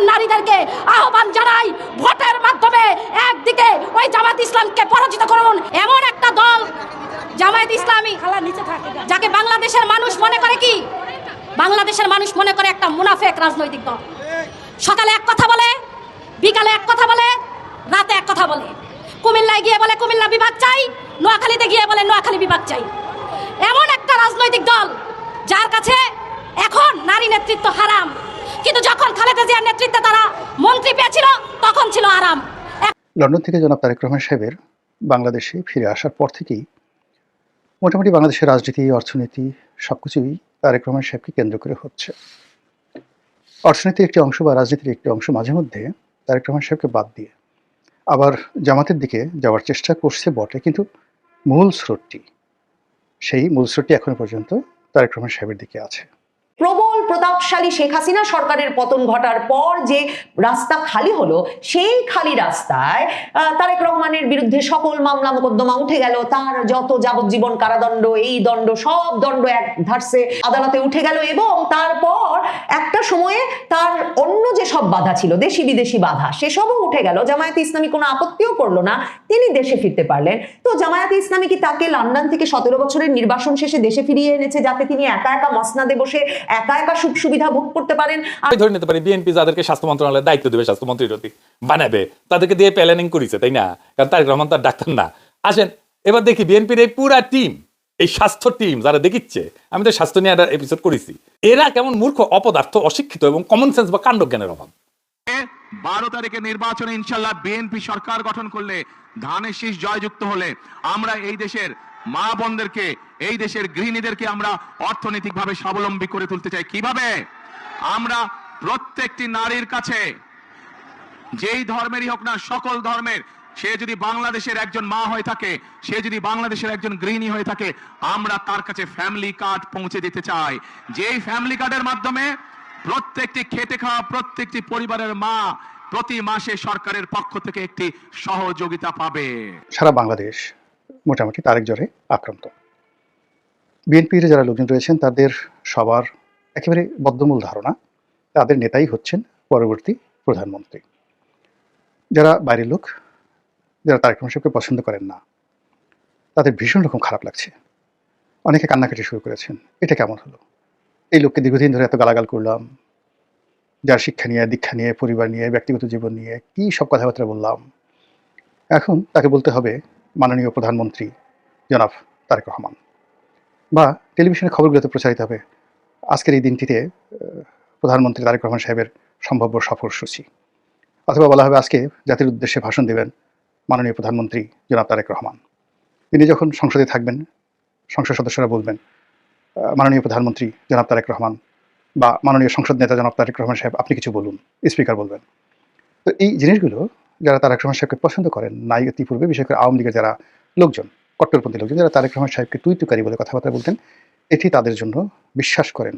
দেশের নারীদেরকে আহ্বান জানাই ভোটের মাধ্যমে একদিকে ওই জামাত ইসলামকে পরাজিত করুন। এমন একটা দল জামায়াত ইসলামী যাকে বাংলাদেশের মানুষ মনে করে কি? বাংলাদেশের মানুষ মনে করে একটা মুনাফেক রাজনৈতিক দল। সকালে এক কথা বলে বিকালে এক কথা বলে রাতে এক কথা বলে। কুমিল্লায় গিয়ে বলে কুমিল্লা বিভাগ চাই নোয়াখালীতে গিয়ে বলে নোয়াখালী বিভাগ চাই। এমন একটা রাজনৈতিক দল যার কাছে এখন নারী নেতৃত্ব হারাম। কিন্তু যখন খালেদা জিয়ার নেতৃত্বে তারা মন্ত্রী পেয়েছিল, তখন ছিল আরাম। লন্ডন থেকে জনাব তারেক রহমান সাহেবের বাংলাদেশে ফিরে আসার পর থেকেই মোটামুটি বাংলাদেশের রাজনীতি, অর্থনীতি সবকিছুই তারেক রহমান সাহেবকে কেন্দ্র করে হচ্ছে। অর্থনীতির একটি অংশ বা রাজনীতির একটি অংশ মাঝে মধ্যে তারেক রহমান সাহেবকে বাদ দিয়ে আবার জামাতের দিকে যাওয়ার চেষ্টা করছে বটে, কিন্তু মূল স্রোতটি, সেই মূল স্রোতটি এখনও পর্যন্ত তারেক রহমান সাহেবের দিকে আছে। প্রবল প্রতাপশালী শেখ হাসিনা সরকারের পতন ঘটার পর যে রাস্তা খালি হলো, সেই খালি রাস্তায় তারেক রহমানের বিরুদ্ধে সকল মামলা মোকদ্দমা উঠে গেল। তার যত যাবজ্জীবন কারাদণ্ড, এই দণ্ড, সব দণ্ড এক ধারসে আদালতে উঠে গেল এবং তারপর একটা সময়ে তার অন্য যে সব বাধা ছিল, দেশি বিদেশি বাধা, সেসবও উঠে গেল। জামায়াতে ইসলামী কোনো আপত্তিও করল না, তিনি দেশে ফিরতে পারলেন। তো জামায়াতে ইসলামী কি তাকে লন্ডন থেকে সতেরো বছরের নির্বাসন শেষে দেশে ফিরিয়ে এনেছে, যাতে তিনি একা একা মসনাদে বসে একা একা সুখ সুবিধা ভোগ করতে পারেন। আমি ধরে নিতে পারি বিএনপি যাদেরকে স্বাস্থ্য মন্ত্রণালয়ের দায়িত্ব দেবে স্বাস্থ্যমন্ত্রী যদি বানাবে তাদেরকে দিয়ে প্ল্যানিং করেছে তাই না? কারণ তারেক রহমান তার ডাক্তার না। আসেন এবার দেখি বিএনপির এই পুরা টিম এই স্বাস্থ্য টিম যারা দেখিচ্ছে আমি তো স্বাস্থ্য নিয়ে একটা এপিসোড করেছি এরা কেমন মূর্খ অপদার্থ অশিক্ষিত এবং কমন সেন্স বা কাণ্ড জ্ঞানের অভাব। বারো তারিখে নির্বাচনে ইনশাল্লাহ বিএনপি সরকার গঠন করলে ধানের শীষ জয়যুক্ত হলে আমরা এই দেশের মা বোনদেরকে, এই দেশের গৃহিণীদেরকে আমরা অর্থনৈতিকভাবে স্বাবলম্বী করে তুলতে চাই। কীভাবে? আমরা প্রত্যেকটি নারীর কাছে, যেই ধর্মেরই হোক না, সকল ধর্মের, সে যদি বাংলাদেশের একজন মা হয়ে থাকে, সে যদি বাংলাদেশের একজন গৃহিণী হয়ে থাকে, আমরা তার কাছে ফ্যামিলি কার্ড পৌঁছে দিতে চাই। যেই ফ্যামিলি কার্ডের মাধ্যমে প্রত্যেকটি খেটে খাওয়া, প্রত্যেকটি পরিবারের মা প্রতি মাসে সরকারের পক্ষ থেকে একটি সহযোগিতা পাবে। সারা বাংলাদেশ। মোটামুটি তারেক জ্বরে আক্রান্ত। বিএনপির যারা লোকজন রয়েছেন, তাদের সবার একেবারে বদ্ধমূল ধারণা, তাদের নেতাই হচ্ছেন পরবর্তী প্রধানমন্ত্রী। যারা বাইরের লোক, যারা তারেক রহমান পছন্দ করেন না, তাদের ভীষণ রকম খারাপ লাগছে। অনেকে কান্নাকাটি শুরু করেছেন, এটা কেমন হলো? এই লোককে দীর্ঘদিন ধরে এত গালাগাল করলাম, যার শিক্ষা নিয়ে, দীক্ষা নিয়ে, পরিবার নিয়ে, ব্যক্তিগত জীবন নিয়ে, কি সব কথাবার্তা বললাম? এখন তাকে বলতে হবে মাননীয় প্রধানমন্ত্রী জনাব তারেক রহমান। বা টেলিভিশনের খবরগুলোতে প্রচারিত হবে আজকের এই দিনটিতে প্রধানমন্ত্রী তারেক রহমান সাহেবের সম্ভাব্য সফরসূচি অথবা বলা হবে আজকে জাতির উদ্দেশ্যে ভাষণ দেবেন মাননীয় প্রধানমন্ত্রী জনাব তারেক রহমান। তিনি যখন সংসদে থাকবেন, সংসদ সদস্যরা বলবেন মাননীয় প্রধানমন্ত্রী জনাব তারেক রহমান বা মাননীয় সংসদ নেতা জনাব তারেক রহমান সাহেব, আপনি কিছু বলুন, স্পিকার বলবেন। তো এই জিনিসগুলো যারা তারেক রহমান সাহেবকে পছন্দ করেন, নাই ইতিপূর্বে বিশেষ করে আওয়ামী লীগের যারা লোকজন, কট্টরপন্থী লোকজন, যারা তারেক রহমান সাহেবকে তুই তুকারি বলে কথাবার্তা বলতেন, এটি তাদের জন্য বিশ্বাস করেন।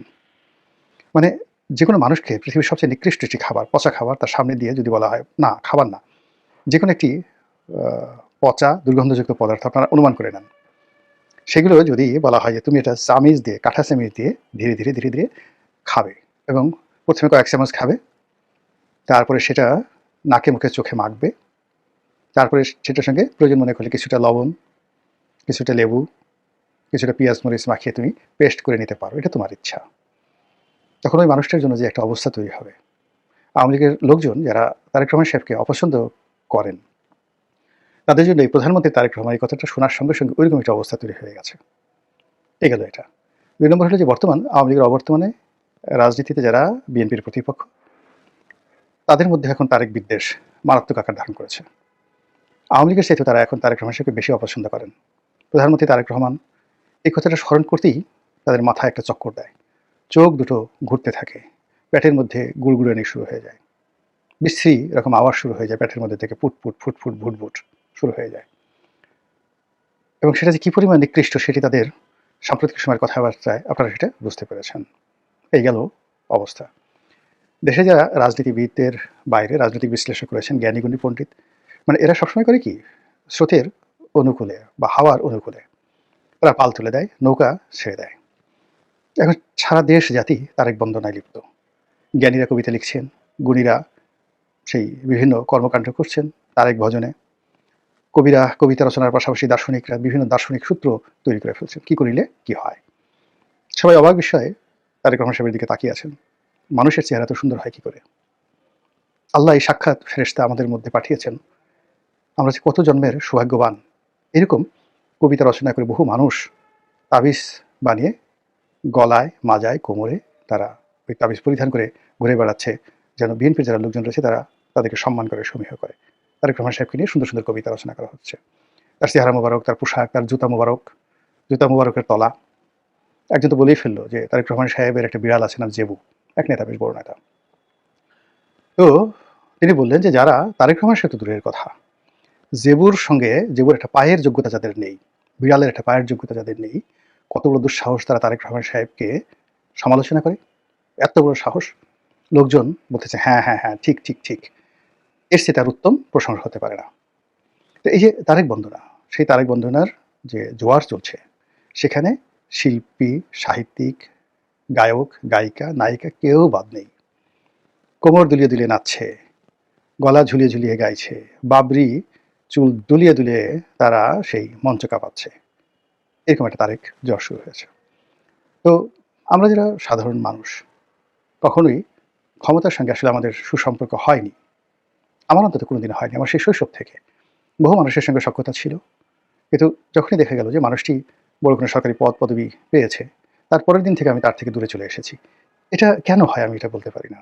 মানে যে কোনো মানুষকে পৃথিবীর সবচেয়ে নিকৃষ্ট একটি খাবার, পচা খাবার তার সামনে দিয়ে যদি বলা হয়, না, খাবার না। যে কোনো একটি পচা, দুর্গন্ধযুক্ত পদার্থ আপনারা অনুমান করে নেন। সেগুলো যদি বলা হয় যে তুমি এটা চামিজ দিয়ে, কাঁঠা চামিজ দিয়ে ধীরে ধীরে ধীরে ধীরে খাবে এবং প্রথমে কয়েক চামচ খাবে, তারপরে সেটা নাকে মুখে চোখে মাখবে। তারপরে সেটার সঙ্গে প্রয়োজন মনে করলে কিছুটা লবণ, কিছুটা লেবু, কিছুটা পেঁয়াজ, মরিচ মাখিয়ে তুমি পেস্ট করে নিতে পারো। এটা তোমার ইচ্ছা। তখন ওই মানুষটার জন্য যে একটা অবস্থা তৈরি হবে। আওয়ামী লীগের লোকজন যারা তারেক রহমান সাহেবকে অপছন্দ করেন, তাদের জন্য এই প্রধানমন্ত্রী তারেক রহমান এই কথাটা শোনার সঙ্গে সঙ্গে ওইরকম একটা অবস্থা তৈরি হয়ে গেছে। এই গেল এটা। দুই নম্বর হলো যে বর্তমান আওয়ামী লীগের অবর্তমানে রাজনীতিতে যারা বিএনপির প্রতিপক্ষ তাদের মধ্যে এখন তারেক বিদ্বেষ মারাত্মক আকার ধারণ করেছে। আওয়ামী লীগের সাথে তারা এখন তারেক রহমান সাহেবকে বেশি অপছন্দ করেন। প্রধানমন্ত্রী তারেক রহমান এই কথাটা স্মরণ করতেই তাদের মাথায় একটা চক্কর দেয়। চোখ দুটো ঘুরতে থাকে প্যাটের মধ্যে গুড়গুড়ানি শুরু হয়ে যায়। বিশ্রী এরকম আওয়াজ শুরু হয়ে যায় প্যাটের মধ্যে থেকে পুটপুট ফুটফুট ভুটভুট শুরু হয়ে যায়। এবং সেটা যে কী পরিমাণ নিকৃষ্ট সেটি তাদের সাম্প্রতিক সময়ের কথাবার্তায় আপনারা সেটা বুঝতে পেরেছেন। এই গেল অবস্থা। দেশে যারা রাজনীতিবিদদের বাইরে রাজনৈতিক বিশ্লেষণ করেছেন জ্ঞানীগুণী পণ্ডিত মানে এরা সবসময় করে কি? স্রোতের অনুকূলে বা হাওয়ার অনুকূলে। তারা পাল তুলে দেয়, নৌকা ছেড়ে দেয়। এখন সারা দেশ জাতি তারেক বন্দনায় লিপ্ত। জ্ঞানীরা কবিতা লিখছেন, গুণীরা সেই বিভিন্ন কর্মকাণ্ড করছেন তারেক ভজনে। কবিরা কবিতা রচনার পাশাপাশি দার্শনিকরা বিভিন্ন দার্শনিক সূত্র তৈরি করে ফেলছেন। কি করিলে কি হয়? সবাই অবাক বিষয়ে তারেক রহমান সাহেবের দিকে তাকিয়ে আছেন। মানুষের চেহারা তো সুন্দর হয় কি করে? আল্লাহ এই সাক্ষাৎ ফেরেশতা আমাদের মধ্যে পাঠিয়েছেন। আমরা যে কত জন্মের সৌভাগ্যবান। এরকম কবিতা রচনা করে বহু মানুষ তাবিজ বানিয়ে গলায়, মাজায়, কোমরে তারা ওই তাবিজ পরিধান করে ঘুরে বেড়াচ্ছে। যেন বিএনপির যারা লোকজন রয়েছে তারা তাদেরকে সম্মান করে, সমীহ করে। তারেক রহমান সাহেবকে নিয়ে সুন্দর সুন্দর কবিতা রচনা করা হচ্ছে। তার চেহারা মোবারক, তার পোশাক, তার জুতা মোবারক, জুতা মোবারকের তলা। একজন তো বলেই ফেলল যে তারেক রহমান সাহেবের একটা বিড়াল আছে, নাম জেবু। এক নেতা বেশ বড় নেতা। তো তিনি বললেন যে যারা তারেক রহমান সাহেব তো দূরের কথা, জেবুর সঙ্গে, জেবুর একটা পায়ের যোগ্যতা যাদের নেই, বিড়ালের একটা পায়ের যোগ্যতা যাদের নেই, কত বড় দুঃসাহস তারা তারেক রহমান সাহেবকে সমালোচনা করে, এত বড় সাহস। লোকজন বলতেছে হ্যাঁ হ্যাঁ হ্যাঁ ঠিক ঠিক ঠিক। এর চেয়ে তার উত্তম প্রশংসা হতে পারে না। তো এই যে তারেক বন্দনা, সেই তারেক বন্দনার যে জোয়ার চলছে, সেখানে শিল্পী, সাহিত্যিক গায়ক, গায়িকা, নায়িকা কেউ বাদ নেই। কোমর দুলিয়ে দুলিয়ে নাচছে, গলা ঝুলিয়ে ঝুলিয়ে গাইছে, বাবরি চুল দুলিয়ে দুলিয়ে তারা সেই মঞ্চ কাঁপাচ্ছে। এরকম একটা তারেক জ্বর শুরু হয়েছে। তো আমরা যারা সাধারণ মানুষ, কখনোই ক্ষমতার সঙ্গে আসলে আমাদের সুসম্পর্ক হয়নি। আমার অন্তত কোনো কোনোদিন হয়নি, আমার সেই শৈশব থেকে। বহু মানুষের সঙ্গে সক্ষতা ছিল। কিন্তু যখনই দেখা গেল যে মানুষটি বড় কোনো সরকারি পদ, পদবি পেয়েছে তারপরের দিন থেকে আমি তার থেকে দূরে চলে এসেছি। এটা কেন হয় আমি এটা বলতে পারি না।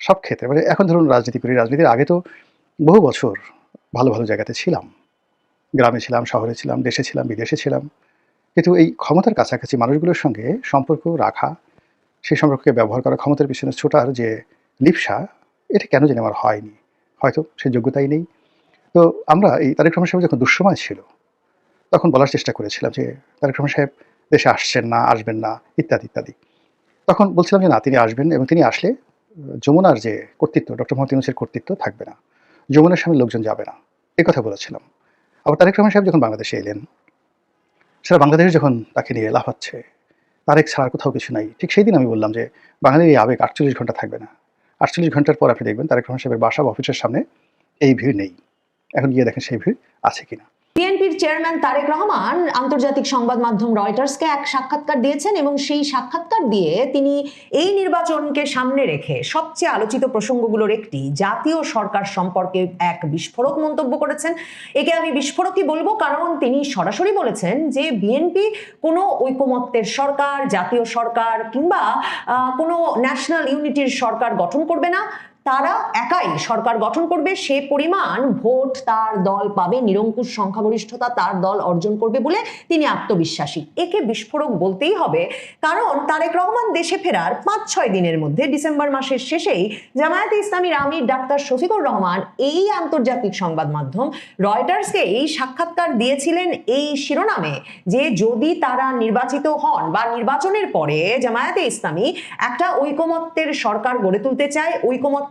সব ক্ষেত্রে মানে এখন ধরুন রাজনীতি করি, রাজনীতির আগে তো বহু বছর ভালো ভালো জায়গাতে ছিলাম। গ্রামে ছিলাম, শহরে ছিলাম, দেশে ছিলাম, বিদেশে ছিলাম। কিন্তু এই ক্ষমতার কাছাকাছি মানুষগুলোর সঙ্গে সম্পর্ক রাখা সেই সম্পর্ককে ব্যবহার করা, ক্ষমতার পিছনে ছোটার যে লিপসা, এটা কেন জানি আমার হয়নি। হয়তো সে যোগ্যতাই নেই। তো আমরা এই তারেক রহমান সাহেব যখন দুঃসময় ছিল, তখন বলার চেষ্টা করেছিলাম যে তারেক রহমান সাহেব দেশে আসছেন না, আসবেন না, ইত্যাদি ইত্যাদি। তখন বলছিলাম যে, না, তিনি আসবেন এবং তিনি আসলে, যমুনার যে কর্তৃত্ব, ডক্টর মোহাম্মদ ইউনুসের কর্তৃত্ব থাকবে না। যমুনার সামনে লোকজন যাবে না। এই কথা বলেছিলাম। আবার তারেক রহমান সাহেব যখন বাংলাদেশে এলেন, সারা বাংলাদেশ যখন তাকে নিয়ে লাফাচ্ছে, তারেক ছাড়ার কোথাও কিছু নাই। ঠিক সেই দিন আমি বললাম যে, বাঙালির এই আবেগ আটচল্লিশ ঘণ্টা থাকবে না। আটচল্লিশ ঘণ্টার পর আপনি দেখবেন তারেক রহমান সাহেবের বাসা অফিসের সামনে এই ভিড় নেই। এখন গিয়ে দেখেন সেই ভিড় আছে কিনা। বিএনপির চেয়ারম্যান তারেক রহমান আন্তর্জাতিক সংবাদ মাধ্যম রয়টার্সকে এক সাক্ষাৎকার দিয়েছেন এবং সেই সাক্ষাৎকার দিয়ে তিনি এই নির্বাচনকে সামনে রেখে সবচেয়ে আলোচিত প্রসঙ্গগুলোর একটি, জাতীয় সরকার সম্পর্কে এক বিস্ফোরক মন্তব্য করেছেন। একে আমি বিস্ফোরকই বলব কারণ তিনি সরাসরি বলেছেন যে বিএনপি কোনো ঐকমত্যের সরকার, জাতীয় সরকার কিংবা কোনো ন্যাশনাল ইউনিটির সরকার গঠন করবে না। তারা একাই সরকার গঠন করবে, সে পরিমাণ ভোট তার দল পাবে, নিরঙ্কুশ সংখ্যাগরিষ্ঠতা তার দল অর্জন করবে বলে তিনি আত্মবিশ্বাসী। একে বিস্ফোরক বলতেই হবে, কারণ তারেক রহমান দেশে ফেরার পাঁচ ছয় দিনের মধ্যে ডিসেম্বর মাসের শেষেই জামায়াতে ইসলামীর আমির ডাক্তার শফিকুর রহমান এই আন্তর্জাতিক সংবাদ মাধ্যম রয়টার্সকে এই সাক্ষাৎকার দিয়েছিলেন এই শিরোনামে যে যদি তারা নির্বাচিত হন বা নির্বাচনের পরে জামায়াতে ইসলামী একটা ঐকমত্যের সরকার গড়ে তুলতে চায়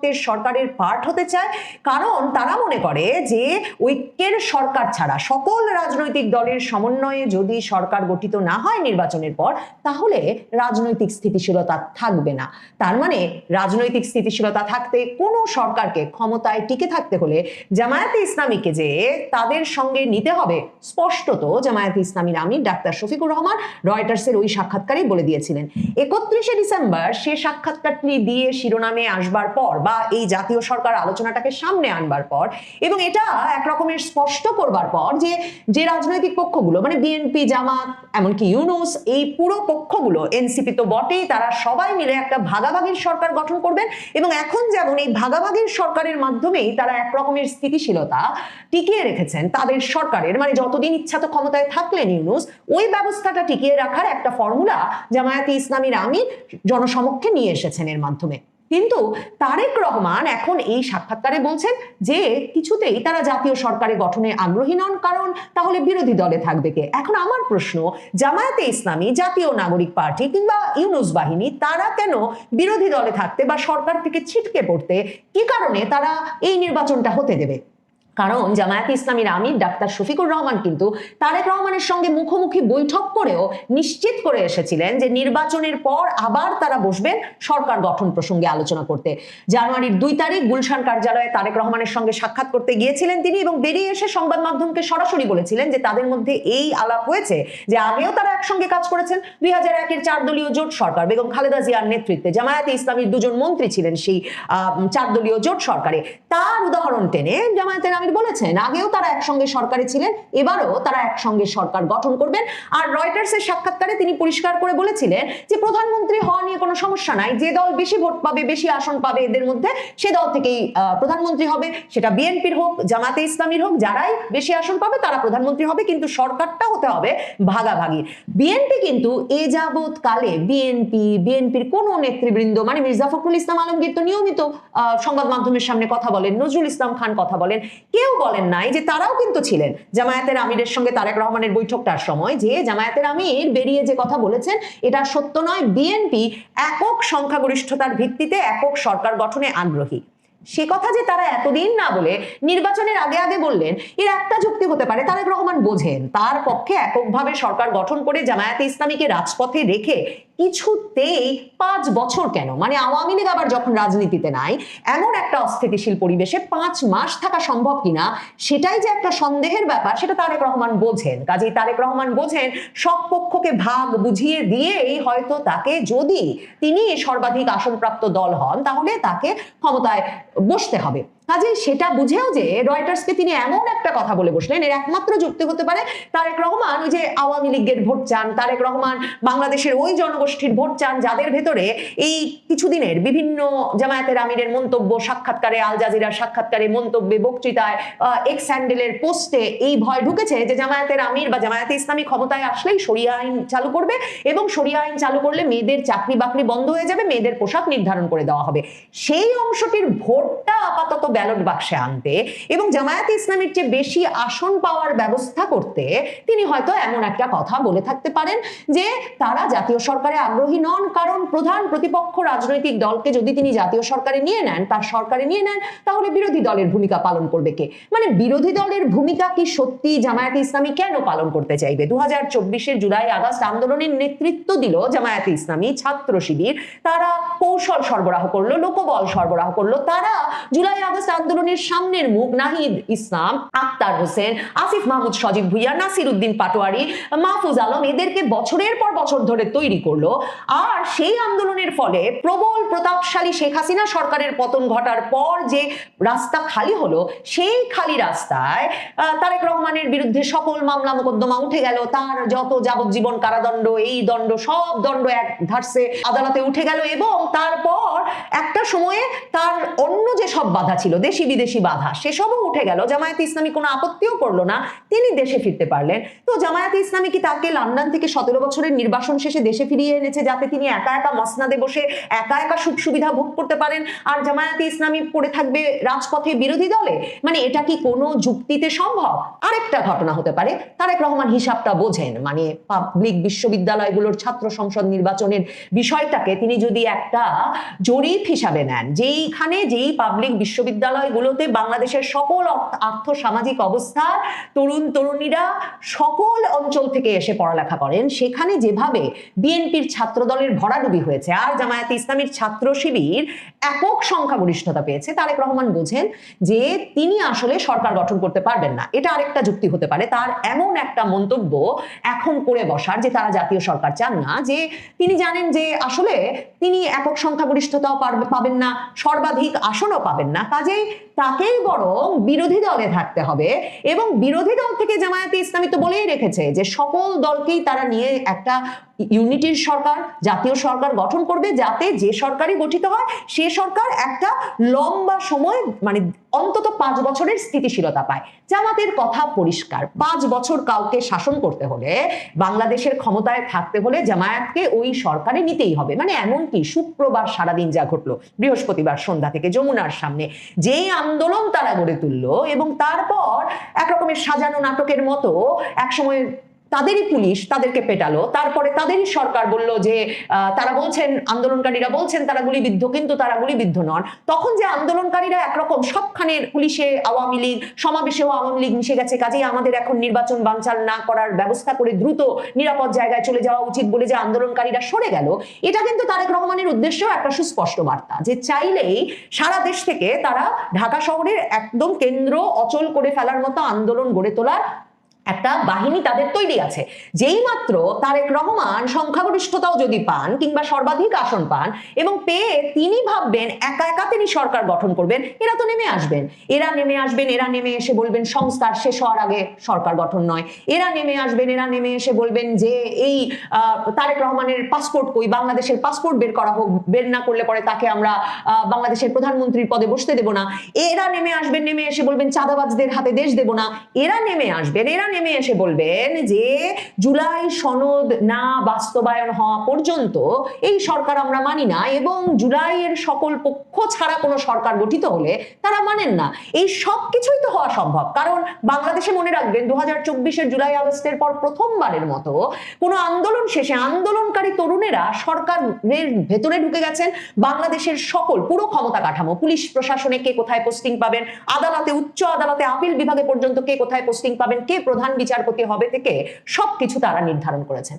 ঐকমত্যের সরকারের পার্ট হতে চায়। কারণ তারা মনে করে যে ঐক্যের সরকার ছাড়া সকল রাজনৈতিক দলের সমন্বয়ে যদি সরকার গঠিত না হয় নির্বাচনের পর, তাহলে রাজনৈতিক স্থিতিশীলতা থাকবে না। তার মানে রাজনৈতিক স্থিতিশীলতা থাকতে কোনো সরকারকে ক্ষমতায় টিকে থাকতে হলে জামায়াতে ইসলামীকে যে তাদের সঙ্গে নিতে হবে, স্পষ্টত জামায়াতে ইসলামীর আমির ডাক্তার শফিকুর রহমান রয়টার্সের ওই সাক্ষাৎকারেই বলে দিয়েছিলেন। একত্রিশে ডিসেম্বর সে সাক্ষাৎকারটি দিয়ে শিরোনামে আসবার পর বা এই জাতীয় সরকার আলোচনাটাকে সামনে আনবার পর এবং এটা এক রকমের স্পষ্ট করবার পর যে যে রাজনৈতিক পক্ষগুলো মানে বিএনপি জামাত, এমনকি ইউনুস, এই পুরো পক্ষগুলো এনসিপি তো বটেই, তারা সবাই মিলে একটা ভাগাভাগির সরকার গঠন করবেন এবং এখন যেমন এই ভাগাভাগির সরকারের মাধ্যমেই তারা এক রকমের স্থিতিশীলতা টিকিয়ে রেখেছেন তাদের সরকারের মানে যতদিন ইচ্ছা তো ক্ষমতায় থাকলেন ইউনুস, ওই ব্যবস্থাটা টিকিয়ে রাখার একটা ফর্মুলা জামায়াতে ইসলামীর আমির জনসমক্ষে নিয়ে এসেছেন এর মাধ্যমে। কিন্তু তারেক রহমান এখন এই সাক্ষাৎকারে বলছেন যে কিছুতেই তারা জাতীয় সরকারে গঠনে আগ্রহী নন, কারণ তাহলে বিরোধী দলে থাকবে কে? এখন আমার প্রশ্ন, জামায়াতে ইসলামী, জাতীয় নাগরিক পার্টি কিংবা ইউনুস বাহিনী, তারা কেন বিরোধী দলে থাকতে বা সরকার থেকে ছিটকে পড়তে, কি কারণে তারা এই নির্বাচনটা হতে দেবে? কারণ জামায়াতে ইসলামীর আমির ডাক্তার শফিকুর রহমান কিন্তু তারেক রহমানের সঙ্গে মুখোমুখি বৈঠক করেও নিশ্চিত করে এসেছিলেন যে নির্বাচনের পর আবার তারা বসবেন সরকার গঠন প্রসঙ্গে আলোচনা করতে। জানুয়ারির দুই তারিখ গুলশান কার্যালয়ে তারেক রহমানের সঙ্গে সাক্ষাৎ করতে গিয়েছিলেন তিনি এবং বেরিয়ে এসে সংবাদ মাধ্যমকে সরাসরি বলেছিলেন যে তাদের মধ্যে এই আলাপ হয়েছে যে আগেও তারা একসঙ্গে কাজ করেছেন। দুই হাজার একের চার দলীয় জোট সরকার বেগম খালেদা জিয়ার নেতৃত্বে জামায়াতে ইসলামীর দুজন মন্ত্রী ছিলেন সেই চার দলীয় জোট সরকারে। তার উদাহরণ টেনে জামায়াতের আমির বলেছেন, আগেও তারা একসঙ্গে সরকারে ছিলেন, এবারও তারা একসঙ্গে সরকার গঠন করবেন। আর রয়টার্সের সাক্ষাৎকারে তিনি পরিষ্কার করে বলেছিলেন যে, প্রধানমন্ত্রী হওয়া নিয়ে কোনো সমস্যা নাই, যে দল বেশি ভোট পাবে, বেশি আসন পাবে এদের মধ্যে, সে দল থেকেই প্রধানমন্ত্রী হবে। সেটা বিএনপির হোক, জামাতে ইসলামীর হোক, যারাই বেশি আসন পাবে, তারা প্রধানমন্ত্রী হবে, কিন্তু সরকারটা হতে হবে ভাগাভাগি। বিএনপি কিন্তু এ যাবৎ কালে বিএনপি, বিএনপির কোন নেতৃবৃন্দ মানে মির্জা ফখরুল ইসলাম আলমগীর তো নিয়মিত সংবাদ মাধ্যমের সামনে কথা বলেন, নজরুল ইসলাম খান কথা বলেন কেউ বলেন নাই যে তারাও কিন্তু ছিলেন। জামায়াতের আমিরের সঙ্গে তারেক রহমানের বৈঠকটার সময় যে জামায়াতের আমির বেরিয়ে যে কথা বলেছেন, এটা সত্য নয়। বিএনপি একক সংখ্যাগরিষ্ঠতার ভিত্তিতে একক সরকার গঠনে আগ্রহী। সে কথা যে তারা এতদিন না বলে নির্বাচনের আগে আগে বললেন, এর একটা যুক্তি হতে পারে, তারেক রহমান বোঝেন, তার পক্ষে এককভাবে সরকার গঠন করে জামায়াতে ইসলামীকে রাজপথে রেখে কিছুতেই পাঁচ বছর কেন? মানে আওয়ামী লীগ আবার যখন রাজনীতিতে নাই, এমন একটা অস্থিতিশীল পরিবেশে পাঁচ মাস থাকা সম্ভব কিনা, সেটাই যে একটা সন্দেহের ব্যাপার, সেটা তারেক রহমান বোঝেন। কাজেই তারেক রহমান বোঝেন সব পক্ষকে ভাগ বুঝিয়ে দিয়েই হয়তো তাকে যদি তিনি সর্বাধিক আসনপ্রাপ্ত দল হন, তাহলে তাকে ক্ষমতায় বসতে হবে। কাজেই সেটা বুঝেও যে রয়টার্সকে তিনি এমন একটা কথা বলে বসলেন। এর একমাত্র যুক্তি হতে পারে তারেক রহমান, ওই যে আওয়ামী লীগের ভোট চান, তারেক রহমান, বাংলাদেশের ওই জনগোষ্ঠীর ভোট চান, যাদের ভেতরে এই কিছুদিনের বিভিন্ন জামায়াতের আমিরের মন্তব্য, সাক্ষাৎকারে আল জাজিরার সাক্ষাৎকারে মন্তব্যে, বক্তৃতায় এক্স হ্যান্ডেলের পোস্টে এই ভয় ঢুকেছে যে জামায়াতের আমির বা জামায়াতে ইসলামী ক্ষমতায় আসলেই সরিয়া আইন চালু করবে এবং সরিয়া আইন চালু করলে মেয়েদের চাকরি বাকরি বন্ধ হয়ে যাবে, মেয়েদের পোশাক নির্ধারণ করে দেওয়া হবে। সেই অংশটির ভোটটা আপাতত ব্যালট বাক্সে আনতে এবং জামায়াতে ইসলামীর চেয়ে বেশি আসন পাওয়ার ব্যবস্থা করতে তিনি হয়তো এমন একটা কথা বলে থাকতে পারেন যে তারা জাতীয় সরকারে আগ্রহী নন, কারণ প্রধান প্রতিপক্ষ রাজনৈতিক দলকে যদি তিনি জাতীয় সরকারে নিয়ে নেন, তার সরকারে নিয়ে নেন, তাহলে বিরোধী দলের ভূমিকা পালন করবে কে? মানে বিরোধী দলের ভূমিকা কি সত্যি জামায়াতে ইসলামী কেন পালন করতে চাইবে? দু হাজার চব্বিশের জুলাই আগস্ট আন্দোলনের নেতৃত্ব দিল জামায়াতে ইসলামী ছাত্র শিবির। তারা কৌশল সরবরাহ করল, লোকবল সরবরাহ করল। তারা জুলাই আগস্ট আন্দোলনের সামনের মুখ নাহিদ ইসলাম, আক্তার হোসেন, আসিফ মাহমুদ, সজীব ভুইয়া নাসির উদ্দিন পাটোয়ারি, মাহফুজ আলম এদেরকে বছরের পর বছর ধরে তৈরি করল। আর সেই আন্দোলনের ফলে প্রবল প্রতাপশালী শেখ হাসিনা সরকারের পতন ঘটার পর যে রাস্তা খালি হলো, সেই খালি রাস্তায় তারেক রহমানের বিরুদ্ধে সকল মামলা মোকদ্দমা উঠে গেল। তার যত যাবজ্জীবন কারাদণ্ড, এই দণ্ড, সব দণ্ড এক ধারসে আদালতে উঠে গেল এবং তারপর একটা সময়ে তার অন্য যে সব বাধা ছিল, দেশি বিদেশি বাধা, সেসবও উঠে গেল। জামায়াতে ইসলামী কোনো আপত্তিও করল না, তিনি দেশে ফিরতে পারলেন। তো জামায়াতে ইসলামী কি তাকে লন্ডন থেকে সতেরো বছরের নির্বাসন শেষে দেশে ফিরিয়ে এনেছে, যাতে তিনি একা একা মসনাদে বসে একা একা সুখ সুবিধা ভোগ করতে পারেন। আর জামায়াতে ইসলামী পড়ে থাকবে রাজপথে বিরোধী দলে? মানে এটা কি কোনো যুক্তিতে সম্ভব? আরেকটা ঘটনা হতে পারে। তারেক রহমান হিসাবটা বোঝেন। মানে পাবলিক বিশ্ববিদ্যালয়গুলোর ছাত্র সংসদ নির্বাচনের বিষয়টাকে তিনি যদি একটা জরিপ হিসাবে নেন, যেইখানে যেই পাবলিক বিশ্ববিদ্যালয়গুলোতে বাংলাদেশের সকল আর্থ, সামাজিক অবস্থা, তরুণ, তরুণীরা সকল অঞ্চল থেকে এসে পড়ালেখা করেন, সেখানে যেভাবে বিএনপির ছাত্র দলের ভরাডুবি হয়েছে। আর জামায়াতে ইসলামীর ছাত্র শিবির একক সংখ্যাগরিষ্ঠতা পেয়েছে। তারেক রহমান বোঝেন যে তিনি আসলে সরকার গঠন করতে পারবেন না। এটা আরেকটা যুক্তি হতে পারে। তার এমন একটা মন্তব্য এখন করে বসার যে তারা জাতীয় সরকার চান না, যে তিনি জানেন যে আসলে তিনি একক সংখ্যাগরিষ্ঠতাও পাবেন না, সর্বাধিক আসনও পাবেন না। কাজেই তাকেই বরং বিরোধী দলে থাকতে হবে এবং বিরোধী দল থেকে জামায়াতে ইসলামী তো বলেই রেখেছে যে সকল দলকেই তারা নিয়ে একটা ইউনিটির সরকার, জাতীয় সরকার গঠন করবে যাতে যে সরকারই গঠিত হয়, সে সরকার একটা লম্বা সময় মানে অন্তত পাঁচ বছরের স্থিতিশীলতা পায়। জামাতের কথা পরিষ্কার। পাঁচ বছর কাউকে শাসন করতে হলে, বাংলাদেশের ক্ষমতায় থাকতে হলে জামায়াতকে ওই সরকারে নিতেই হবে। মানে এমনকি শুক্রবার সারাদিন যা ঘটলো, বৃহস্পতিবার সন্ধ্যা থেকে যমুনার সামনে। যেই আন্দোলন তারা গড়ে তুললো এবং তারপর একরকমের সাজানো নাটকের মতো একসময় তাদেরই পুলিশ তাদেরকে পেটালো। তারপরে তাদেরই সরকার বলল যে তারা বলছেন, আন্দোলনকারীরা বলছেন তারা গুলিবিদ্ধ, কিন্তু তারা গুলিবিদ্ধ নন। তখন যে আন্দোলনকারীরা একরকম সবখানে পুলিশে আওয়ামী লীগ, সমাবেশেও আওয়ামী লীগ মিশে গেছে, কাজেই আমাদের এখন নির্বাচন বানচাল না করার ব্যবস্থা করে দ্রুত নিরাপদ জায়গায় চলে যাওয়া উচিত বলে যে আন্দোলনকারীরা সরে গেল, এটা কিন্তু তারেক রহমানের উদ্দেশ্যেও একটা সুস্পষ্ট বার্তা যে চাইলেই সারা দেশ থেকে তারা ঢাকা শহরের একদম কেন্দ্র অচল করে ফেলার মতো আন্দোলন গড়ে তোলার একটা বাহিনী তাদের তৈরি আছে। যেই মাত্র তারেক রহমান সংখ্যাগরিষ্ঠতাও যদি পান কিংবা সর্বাধিক আসন পান এবং পেয়ে তিনি ভাববেন একা একা তিনি সরকার গঠন করবেন, এরা তো নেমে আসবেন। এরা নেমে আসবেন, এরা নেমে এসে বলবেন সংস্কার শেষ হওয়ার আগে সরকার গঠন নয়। এরা নেমে আসবেন, এরা নেমে এসে বলবেন যে এই তারেক রহমানের পাসপোর্ট কই, বাংলাদেশের পাসপোর্ট বের করা হোক, বের না করলে পরে তাকে আমরা বাংলাদেশের প্রধানমন্ত্রীর পদে বসতে দেব না। এরা নেমে আসবেন, নেমে এসে বলবেন চাঁদাবাজদের হাতে দেশ দেব না। এরা নেমে আসবেন, এরা নেমে এসে বলবেন যে জুলাই সনদ না বাস্তবায়ন হওয়া পর্যন্ত এই সরকার আমরা মানি না এবং জুলাইয়ের সকল পক্ষ ছাড়া কোনো সরকার গঠিত হলে তারা মানেন না। এই সব কিছুই তো হওয়া সম্ভব। কারণ বাংলাদেশে মনে রাখবেন দু হাজার চব্বিশের জুলাই আগস্টের পর প্রথমবারের মতো কোনো আন্দোলন শেষে আন্দোলনকারী তরুণেরা সরকারের ভেতরে ঢুকে গেছেন। বাংলাদেশের সকল পুরো ক্ষমতা কাঠামো, পুলিশ প্রশাসনে কে কোথায় পোস্টিং পাবেন, আদালতে, উচ্চ আদালতে, আপিল বিভাগে পর্যন্ত কে কোথায় পোস্টিং পাবেন, কে প্রধান বিচারপতি হবে থেকে সবকিছু তারা নির্ধারণ করেছেন।